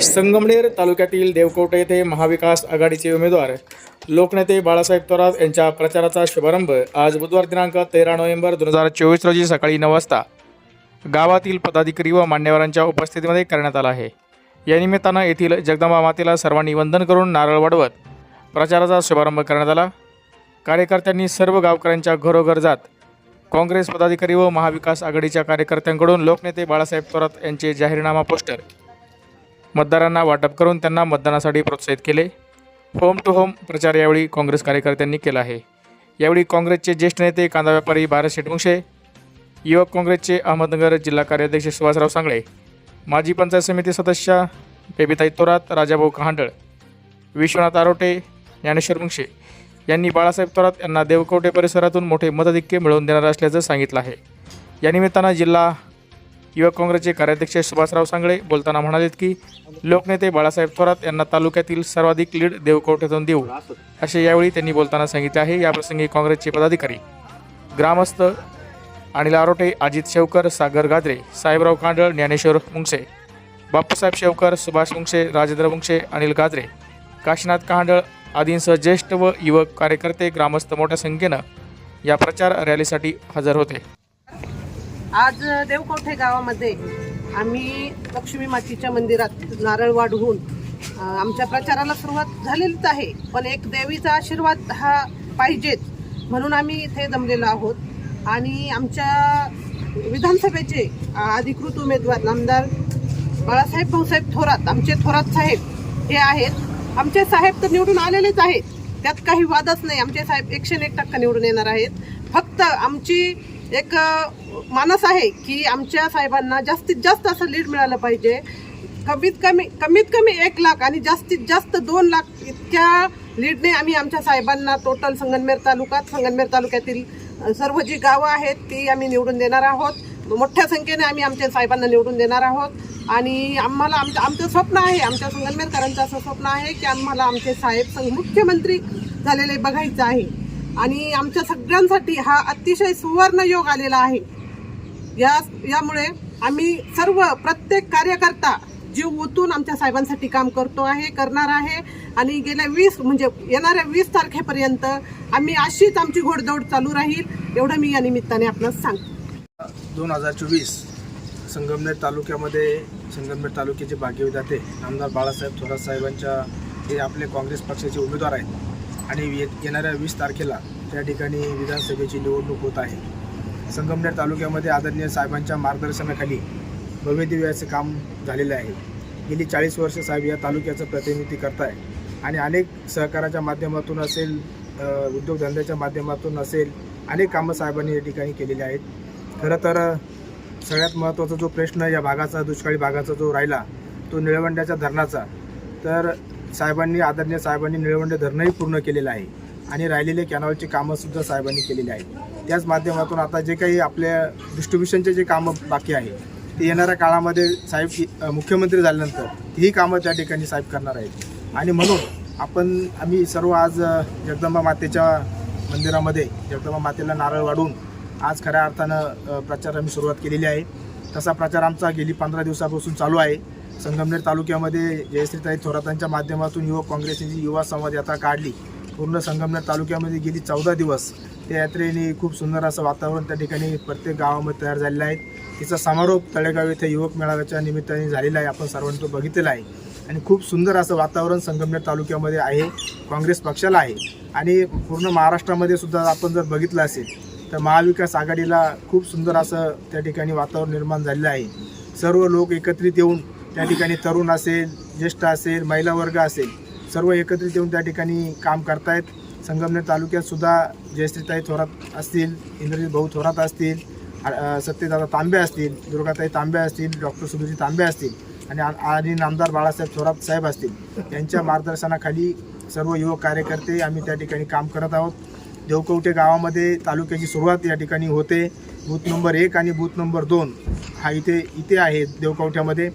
संगमनेर तालुक्यातील देवकोटे येथे महाविकास आघाडीचे उमेदवार लोकनेते बाळासाहेब थोरात यांच्या प्रचाराचा शुभारंभ आज बुधवार दिनांक तेरा नोव्हेंबर दोन हजार चोवीस रोजी सकाळी नऊ वाजता गावातील पदाधिकारी व मान्यवरांच्या उपस्थितीमध्ये करण्यात आला आहे. या निमित्तानं येथील जगदंबा मातेला सर्वांनी वंदन करून नारळ वाढवत प्रचाराचा शुभारंभ करण्यात आला. कार्यकर्त्यांनी सर्व गावकऱ्यांच्या घरोघर जात काँग्रेस पदाधिकारी व महाविकास आघाडीच्या कार्यकर्त्यांकडून लोकनेते बाळासाहेब थोरात यांचे जाहीरनामा पोस्टर. मतदारांना वाटप करून त्यांना मतदानासाठी प्रोत्साहित केले. होम टू होम प्रचार यावेळी काँग्रेस कार्यकर्त्यांनी केला आहे. यावेळी काँग्रेसचे ज्येष्ठ नेते कांदा व्यापारी भारत शेटमुंशे युवक काँग्रेसचे अहमदनगर जिल्हा कार्याध्यक्ष सुभाषराव सांगळे माजी पंचायत समिती सदस्य बेबीताई थोरात राजाभाऊ कहांडळ विश्वनाथ आरोटे ज्ञानेश्वर मुंगशे यांनी बाळासाहेब थोरात यांना देवकोटे परिसरातून मोठे मतधिक्य मिळवून देणार असल्याचं सांगितलं आहे. या निमित्तानं जिल्हा युवक काँग्रेसचे कार्याध्यक्ष सुभाषराव सांगळे बोलताना म्हणालेत की लोकनेते बाळासाहेब थोरात यांना तालुक्यातील सर्वाधिक लीड देवकोटेतून देऊ असे यावेळी त्यांनी बोलताना सांगितले आहे. याप्रसंगी काँग्रेसचे पदाधिकारी ग्रामस्थ अनिल आरोटे अजित शेवकर सागर गाजरे साहेबराव कांडळ ज्ञानेश्वर मुंगसे बाप्पासाहेब शेवकर सुभाष मुंगसे राजेंद्र मुंगसे अनिल गाजरे काशीनाथ कांडळ आदींसह ज्येष्ठ व युवक कार्यकर्ते ग्रामस्थ मोठ्या संख्येनं या प्रचार रॅलीसाठी हजर होते. आज देवकोठे गावामध्ये आम्ही लक्ष्मी मातीच्या मंदिरात नारळ वाढवून आमच्या प्रचाराला सुरुवात झालेलीच आहे. पण एक देवीचा आशीर्वाद हा पाहिजेच म्हणून आम्ही इथे जमलेलो आहोत. आणि आमच्या विधानसभेचे अधिकृत उमेदवार नामदार बाळासाहेब भाऊसाहेब थोरात आमचे थोरात साहेब हे आहेत. आमचे साहेब तर निवडून आलेलेच आहेत. त्यात काही वादच नाही. आमचे साहेब एकशे एक टक्का निवडून येणार आहेत. फक्त आमची एक मानस आहे की आमच्या साहेबांना जास्तीत जास्त असं लीड मिळालं पाहिजे. कमीत कमी कमीत कमी एक लाख आणि जास्तीत जास्त दोन लाख इतक्या लीडने आम्ही आमच्या साहेबांना टोटल संगनमेर तालुक्यात संगनमेर तालुक्यातील सर्व जी गावं आहेत ती आम्ही निवडून देणार आहोत. मोठ्या संख्येने आम्ही आमच्या साहेबांना निवडून देणार आहोत. आणि आम्हाला आमचं आमचं स्वप्न आहे आमच्या संगमेरकरांचं असं स्वप्न आहे की आम्हाला आमचे साहेब सं- मुख्यमंत्री झालेले बघायचं आहे. आणि आमच्या सगळ्यांसाठी हा अतिशय सुवर्ण योग आलेला आहे. या यामुळे आम्ही सर्व प्रत्येक कार्यकर्ता जीव ओतून आमच्या साहेबांसाठी काम करतो आहे करणार आहे. आणि गेल्या वीस म्हणजे येणाऱ्या वीस तारखेपर्यंत आम्ही अशीच आमची घोडदौड चालू राहील एवढं मी या निमित्ताने आपणास सांगतो. दोन हजार चोवीस संगमनेर तालुक्यामध्ये संगमनेर तालुक्याचे भाग्यविधाते आमदार बाळासाहेब थोरात साहेबांच्या हे आपले काँग्रेस पक्षाचे उमेदवार आहेत. आणि येणाऱ्या वीस तारखेला त्या ठिकाणी विधानसभेची निवडणूक होत आहे. संगमनेर तालुक्यामध्ये आदरणीय साहेबांच्या मार्गदर्शनाखाली भव्यदिव्याचं काम झालेलं आहे. गेली चाळीस वर्ष साहेब या तालुक्याचं प्रतिनिधी करताय. आणि अनेक सहकाराच्या माध्यमातून असेल उद्योगधंद्याच्या माध्यमातून असेल अनेक कामं साहेबांनी या ठिकाणी केलेली आहेत. खरं तर सगळ्यात महत्त्वाचा जो प्रश्न या भागाचा दुष्काळी भागाचा जो राहिला तो निळवंड्याच्या धरणाचा. तर साहेबांनी आदरणीय साहेबांनी निळवंडे धरणही पूर्ण केलेलं आहे आणि राहिलेले कॅनॉलची कामंसुद्धा साहेबांनी केलेली आहेत. त्याच माध्यमातून आता जे काही आपल्या डिस्ट्रीब्युशनचे जे कामं बाकी आहे ते येणाऱ्या काळामध्ये साहेब मुख्यमंत्री झाल्यानंतर ही कामं त्या ठिकाणी साहेब करणार आहेत. आणि म्हणून आपण आम्ही सर्व आज जगदंबा मातेच्या मंदिरामध्ये जगदंबा मातेला नारळ वाढून आज खऱ्या अर्थानं प्रचार आम्ही सुरुवात केलेली आहे. तसा प्रचार आमचा गेली पंधरा दिवसापासून चालू आहे. संगमनेर तालुक्यामध्ये जयश्रीताई थोरातांच्या माध्यमातून युवक काँग्रेसची जी युवा संवाद यात्रा काढली पूर्ण संगमनेर तालुक्यामध्ये गेली चौदा दिवस. त्या यात्रेने खूप सुंदर असं वातावरण त्या ठिकाणी प्रत्येक गावामध्ये तयार झालेलं आहे. तिचा समारोप तळेगाव येथे युवक मेळाव्याच्या निमित्ताने झालेला आहे. आपण सर्वांनी तो बघितलेला आहे. आणि खूप सुंदर असं वातावरण संगमनेर तालुक्यामध्ये आहे. काँग्रेस पक्षाला आहे. आणि पूर्ण महाराष्ट्रामध्ये सुद्धा आपण जर बघितलं असेल तर महाविकास आघाडीला खूप सुंदर असं त्या ठिकाणी वातावरण निर्माण झालेलं आहे. सर्व लोक एकत्रित येऊन त्या ठिकाणी तरुण असेल ज्येष्ठ असेल महिला वर्ग असेल सर्व एकत्रित येऊन त्या ठिकाणी काम करतायत. संगमनेर तालुक्यातसुद्धा जयश्रीताई थोरात असतील इंद्रजित भाऊ थोरात असतील सत्यदादा तांबे असतील दुर्गाताई तांबे असतील डॉक्टर सुधीरजी तांबे असतील आणि आणि नामदार बाळासाहेब थोरात साहेब असतील. यांच्या मार्गदर्शनाखाली सर्व युवक कार्यकर्ते आम्ही त्या ठिकाणी काम करत आहोत. देवकवटे गावामध्ये तालुक्याची सुरुवात या ठिकाणी होते. बूथ नंबर एक आणि बूथ नंबर दोन हा इथे इथे आहे देवकवट्यामध्ये.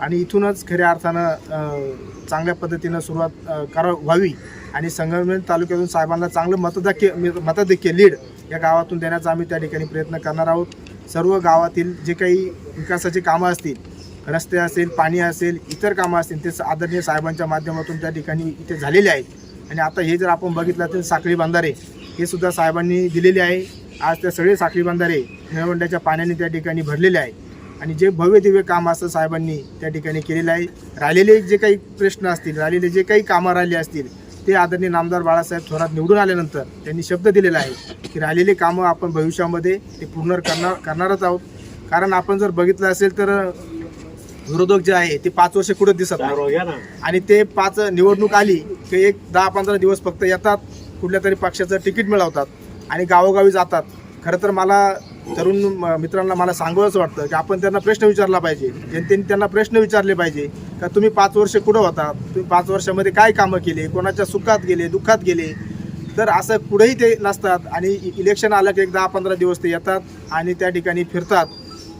आणि इथूनच खऱ्या अर्थानं चांगल्या पद्धतीनं सुरुवात करा व्हावी. आणि संगमनेर तालुक्यातून साहेबांना चांगलं मतदाक्य मताधिक्य लीड या गावातून देण्याचा आम्ही त्या ठिकाणी प्रयत्न करणार आहोत. सर्व गावातील जे काही विकासाची कामं असतील रस्ते असेल पाणी असेल इतर कामं असतील ते आदरणीय साहेबांच्या माध्यमातून त्या ठिकाणी इथे झालेले आहेत. आणि आता हे जर आपण बघितलं तर साखळी बांधारे हे सुद्धा साहेबांनी दिलेले आहे. आज त्या सगळे साखळी बांधारे निळवंड्याच्या पाण्याने त्या ठिकाणी भरलेले आहे. आणि जे भव्य दिव्य काम असं साहेबांनी त्या ठिकाणी केलेलं आहे. राहिलेले जे काही प्रश्न असतील राहिलेले जे काही कामं राहिली असतील ते आदरणीय नामदार बाळासाहेब थोरात निवडून आल्यानंतर त्यांनी शब्द दिलेला आहे की राहिलेले कामं आपण भविष्यामध्ये ते पूर्ण करणार करणारच आहोत. कारण आपण जर बघितलं असेल तर विरोधक जे आहे ते पाच वर्ष कुठं दिसत आणि ते पाच निवडणूक आली की एक दहा पंधरा दिवस फक्त येतात. कुठल्या तरी पक्षाचं तिकीट मिळवतात आणि गावोगावी जातात. खरं तर मला तरुण म- मित्रांना मला सांगावंच वाटतं की आपण त्यांना प्रश्न विचारला पाहिजे. जनतेने त्यांना प्रश्न विचारले पाहिजे का तुम्ही पाच वर्ष कुठं होता? तुम्ही पाच वर्षामध्ये काय कामं केले? कोणाच्या सुखात गेले? दुःखात गेले? तर असं कुठेही ते नसतात आणि इ- इलेक्शन आलं की एक दहा पंधरा दिवस ते येतात आणि त्या ठिकाणी फिरतात.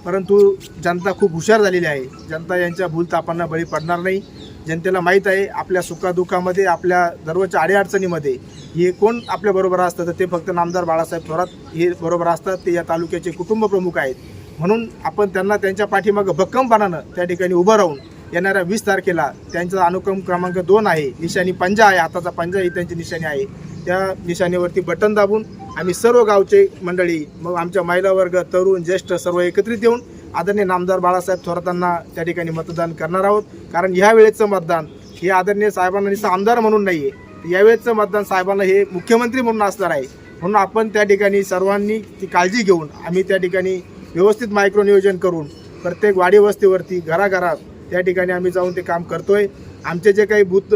परंतु जनता खूप हुशार झालेली आहे. जनता यांच्या भूलतापांना बळी पडणार नाही. जनतेला माहीत आहे आपल्या सुखादुखामध्ये आपल्या दररोजच्या अडीअडचणीमध्ये हे कोण आपल्या बरोबर असतं तर ते फक्त नामदार बाळासाहेब थोरात हे बरोबर असतात ते या तालुक्याचे कुटुंब प्रमुख आहेत. म्हणून आपण त्यांना त्यांच्या पाठीमागं भक्कमपणानं त्या ठिकाणी उभं राहून येणाऱ्या वीस तारखेला त्यांचा अनुक्रम क्रमांक दोन आहे निशाणी पंजा आहे हाताचा पंजा ही त्यांची निशाणी आहे. त्या निशाणीवरती बटन दाबून आम्ही सर्व गावचे मंडळी मग आमच्या महिला वर्ग तरुण ज्येष्ठ सर्व एकत्रित येऊन आदरणीय नामदार बाळासाहेब थोरातांना त्या ठिकाणी मतदान करणार आहोत. कारण ह्या वेळेचं मतदान हे आदरणीय साहेबांना नुसतं आमदार म्हणून नाही आहे यावेळेचं मतदान साहेबांना हे मुख्यमंत्री म्हणून असणार आहे. म्हणून आपण त्या ठिकाणी सर्वांनी ती काळजी घेऊन आम्ही त्या ठिकाणी व्यवस्थित मायक्रो नियोजन करून प्रत्येक वाडी वस्तीवरती घराघरात त्या ठिकाणी आम्ही जाऊन ते काम करतोय. आमचे जे काही बूथ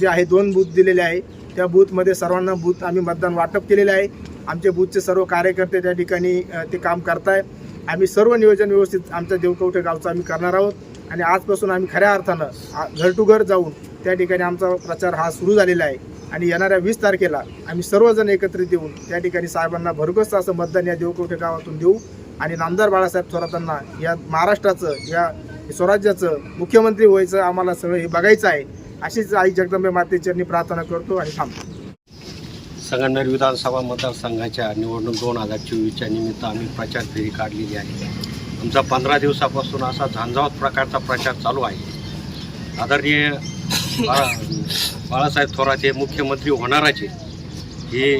जे आहे दोन बूथ दिलेले आहे त्या बूथमध्ये सर्वांना बूथ आम्ही मतदान वाटप केलेले आहे. आमचे बूथचे सर्व कार्यकर्ते त्या ठिकाणी ते काम करताय. आम्ही सर्व नियोजन व्यवस्थित आमच्या देवकवठे गावचं आम्ही करणार आहोत. आणि आजपासून आम्ही खऱ्या अर्थानं घर टू घर जाऊन त्या ठिकाणी आमचा प्रचार हा सुरू झालेला आहे. आणि येणाऱ्या वीस तारखेला आम्ही सर्वजण एकत्रित येऊन त्या ठिकाणी साहेबांना भरघोस असं मतदान या देवकवठे गावातून देऊ. आणि नामदार बाळासाहेब थोरातांना या महाराष्ट्राचं या स्वराज्याचं मुख्यमंत्री व्हायचं आम्हाला सगळं हे बघायचं आहे. अशीच आई जगदंबे मातेचरणी प्रार्थना करतो आणि थांबतो. संगमनेर विधानसभा मतदारसंघाच्या निवडणूक दोन हजार चोवीसच्या निमित्त आम्ही प्रचार फेरी काढलेली आहे. आमचा पंधरा दिवसापासून असा झांझावत प्रकारचा प्रचार चालू आहे. आदरणीय बाळा बाळासाहेब थोरात हे मुख्यमंत्री होणाराचे ही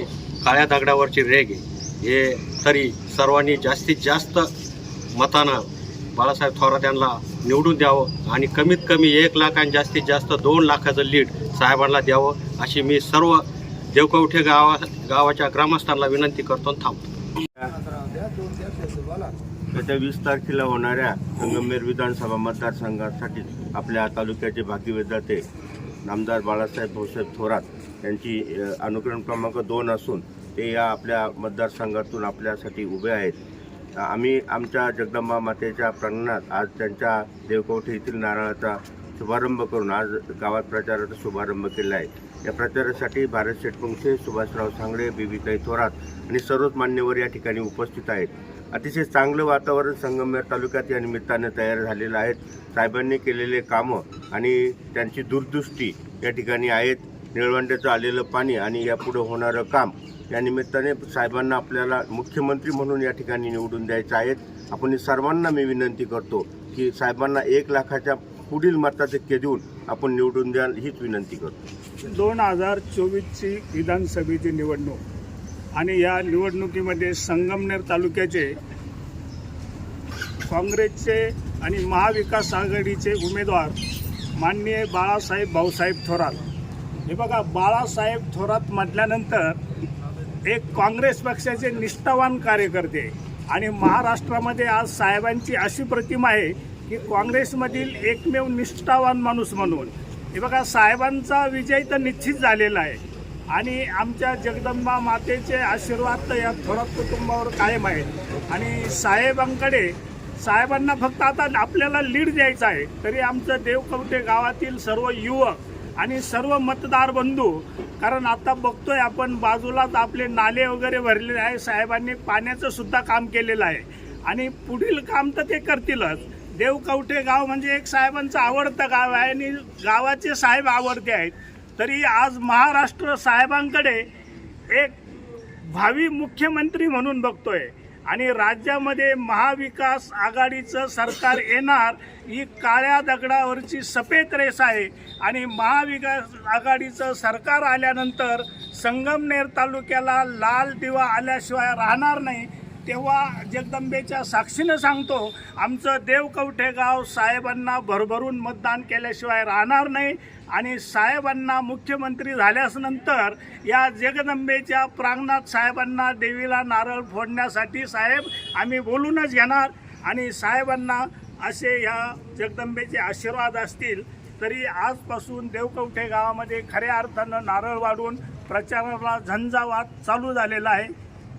काळ्या दगडावरचे रेग आहे. हे तरी सर्वांनी जास्तीत जास्त मतानं बाळासाहेब थोरात यांना निवडून द्यावं आणि कमीत कमी एक लाख आणि जास्तीत जास्त दोन लाखाचं लीड साहेबांना द्यावं अशी मी सर्व देवकवठे गावा गावाच्या ग्रामस्थांना विनंती करतो थांबतो. येत्या वीस तारखेला होणाऱ्या संगमेर विधानसभा मतदारसंघासाठी आपल्या तालुक्याचे भाग्यविधाते नामदार बाळासाहेब भाऊसाहेब थोरात यांची अनुक्रम क्रमांक दोन असून ते या आपल्या मतदारसंघातून आपल्यासाठी उभे आहेत. आम्ही आमच्या जगदंबा मातेच्या प्रांगणात आज त्यांच्या देवकवठे येथील नारळाचा शुभारंभ करून आज गावात प्रचाराचा शुभारंभ केला आहे. या प्रचारासाठी भारत शेटपुंगचे सुभाषराव सांगळे बीबीताई थोरात आणि सर्वच मान्यवर या ठिकाणी उपस्थित आहेत. अतिशय चांगलं वातावरण संगमनेर तालुक्यात या निमित्तानं तयार झालेलं आहे. साहेबांनी केलेले कामं आणि त्यांची दूरदृष्टी या ठिकाणी आहेत. निळवंड्याचं आलेलं पाणी आणि यापुढं होणारं काम या निमित्ताने साहेबांना आपल्याला मुख्यमंत्री म्हणून या ठिकाणी निवडून द्यायचं आहेत आपण सर्वांना मी विनंती करतो की साहेबांना एक लाखाच्या पुढील मताधिक्य देऊन आपण निवडून द्याल हीच विनंती करतो. दोन हजार चोवीसची विधानसभेची निवडणूक आणि या निवडणुकीमध्ये संगमनेर तालुक्याचे काँग्रेसचे आणि महाविकास आघाडीचे उमेदवार माननीय बाळासाहेब भाऊसाहेब थोरात. हे बघा बाळासाहेब थोरात म्हटल्यानंतर एक काँग्रेस पक्षाचे निष्ठावान कार्यकर्ते आणि महाराष्ट्रामध्ये आज साहेबांची अशी प्रतिमा आहे की काँग्रेसमधील एकमेव निष्ठावान माणूस म्हणून हे बघा साहेबांचा विजय तर निश्चित झालेला आहे. आणि आमच्या जगदंबा मातेचे आशीर्वाद तर या थोरात कुटुंबावर कायम आहेत. आणि साहेबांकडे साहेबांना फक्त आता आपल्याला लीड द्यायचा आहे तरी आमचं देवकवटे गावातील सर्व युवक आणि सर्व मतदार बंधू कारण आता बघतोय आपण बाजूलाच आपले नाले वगैरे भरलेले आहे साहेबांनी पाण्याचं सुद्धा काम केलेलं आहे. आणि पुढील काम तर ते करतीलच. देवकवठे गाव म्हणजे एक साहेबांचं आवडतं गाव आहे आणि गावाचे साहेब आवडते आहेत. तरी आज महाराष्ट्र साहेबांकडे एक भावी मुख्यमंत्री म्हणून बघतोय आणि राज्यामध्ये महाविकास आघाडीचं सरकार येणार ही काळ्या दगडावरची सफेद रेस आहे. आणि महाविकास आघाडीचं सरकार आल्यानंतर संगमनेर तालुक्याला लाल दिवा आल्याशिवाय राहणार नाही. तेव्हा जगदंबेच्या साक्षीनं सांगतो आमचं देवकवठे गाव साहेबांना भरभरून मतदान केल्याशिवाय राहणार नाही आणि साहेबांना मुख्यमंत्री झाल्यास नंतर या जगदंबेच्या प्रांगणात साहेबांना देवीला नारळ फोडण्यासाठी साहेब आम्ही बोलूनच घेणार आणि साहेबांना असे ह्या जगदंबेचे आशीर्वाद असतील तरी आजपासून देवकवठे गावामध्ये खऱ्या अर्थानं नारळ वाढून प्रचाराला झंझावात चालू झालेला आहे.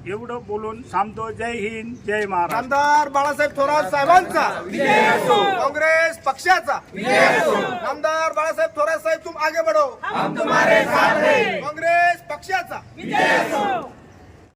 एवढं बोलून थांबतो जय हिंद जय महाराष्ट्र. आमदार बाळासाहेब थोरात साहेबांचा. काँग्रेस पक्षाचा. आमदार बाळासाहेब थोरात साहेब तुम आगे बढो. काँग्रेस पक्षाचा.